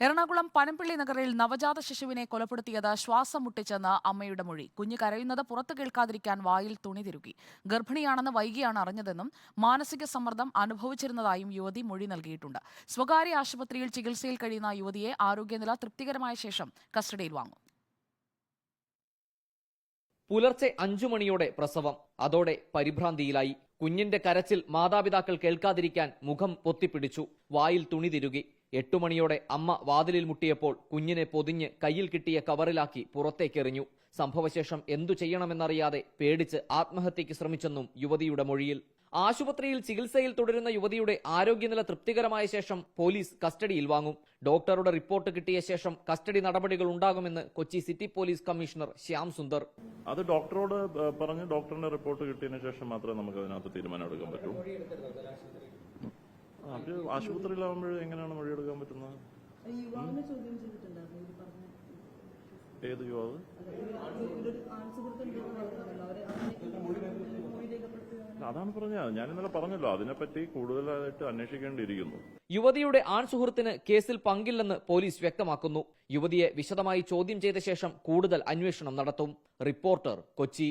എറണാകുളം പനമ്പിള്ളി നഗറിൽ നവജാത ശിശുവിനെ കൊലപ്പെടുത്തിയത് ശ്വാസം മുട്ടിച്ചെന്ന് അമ്മയുടെ മൊഴി. കുഞ്ഞ് കരയുന്നത് പുറത്തു കേൾക്കാതിരിക്കാൻ വായിൽ തുണി തിരുകി. ഗർഭിണിയാണെന്ന് വൈകിയാണ് അറിഞ്ഞതെന്നും മാനസിക സമ്മർദ്ദം അനുഭവിച്ചിരുന്നതായും യുവതി മൊഴി നൽകിയിട്ടുണ്ട്. സ്വകാര്യ ആശുപത്രിയിൽ ചികിത്സയിൽ കഴിയുന്ന യുവതിയെ ആരോഗ്യനില തൃപ്തികരമായ ശേഷം കസ്റ്റഡിയിൽ വാങ്ങും. പുലർച്ചെ അഞ്ചു മണിയോടെ പ്രസവം. അതോടെ പരിഭ്രാന്തിയിലായി. കുഞ്ഞിന്റെ കരച്ചിൽ മാതാപിതാക്കൾ കേൾക്കാതിരിക്കാൻ മുഖം പൊത്തിപ്പിടിച്ചു. വായിൽ തുണി തിരുകി. മണിയോടെ അമ്മ വാതിലിൽ മുട്ടിയപ്പോൾ കുഞ്ഞിനെ പൊതിഞ്ഞ് കയ്യിൽ കിട്ടിയ കവറിലാക്കി പുറത്തേക്കെറിഞ്ഞു. സംഭവശേഷം എന്തു ചെയ്യണമെന്നറിയാതെ പേടിച്ച് ആത്മഹത്യയ്ക്ക് ശ്രമിച്ചെന്നും യുവതിയുടെ മൊഴിയിൽ. ആശുപത്രിയിൽ ചികിത്സയിൽ തുടരുന്ന യുവതിയുടെ ആരോഗ്യനില തൃപ്തികരമായ ശേഷം പോലീസ് കസ്റ്റഡിയിൽ വാങ്ങും. ഡോക്ടറുടെ റിപ്പോർട്ട് കിട്ടിയ ശേഷം കസ്റ്റഡി നടപടികൾ ഉണ്ടാകുമെന്ന് Kochi city police commissioner Shyam Sundar. അത് ഡോക്ടറോട് പറഞ്ഞ് ഡോക്ടറിന്റെ റിപ്പോർട്ട് കിട്ടിയതിനു ശേഷം മാത്രമേ നമുക്ക് അതിനകത്ത് തീരുമാനം എടുക്കാൻ പറ്റൂ. ആശുപത്രിയിലാവുമ്പോൾ എങ്ങനെയാണ് മൊഴിയെടുക്കാൻ പറ്റുന്നത്? യുവാവിനെ ചോദ്യം ചെയ്തിട്ടുണ്ടായിരുന്നു ഇത് പറഞ്ഞ ഏത് യുവാവ്? അതാണ് പറഞ്ഞത്. ഞാൻ ഇന്നലെ പറഞ്ഞല്ലോ അതിനെപ്പറ്റി കൂടുതലായിട്ട് അന്വേഷിക്കേണ്ടിയിരിക്കുന്നു. യുവതിയുടെ ആൺ സുഹൃത്തിന് കേസിൽ പങ്കില്ലെന്ന് പോലീസ് വ്യക്തമാക്കുന്നു. യുവതിയെ വിശദമായി ചോദ്യം ചെയ്ത ശേഷം കൂടുതൽ അന്വേഷണം നടത്തും. റിപ്പോർട്ടർ കൊച്ചി.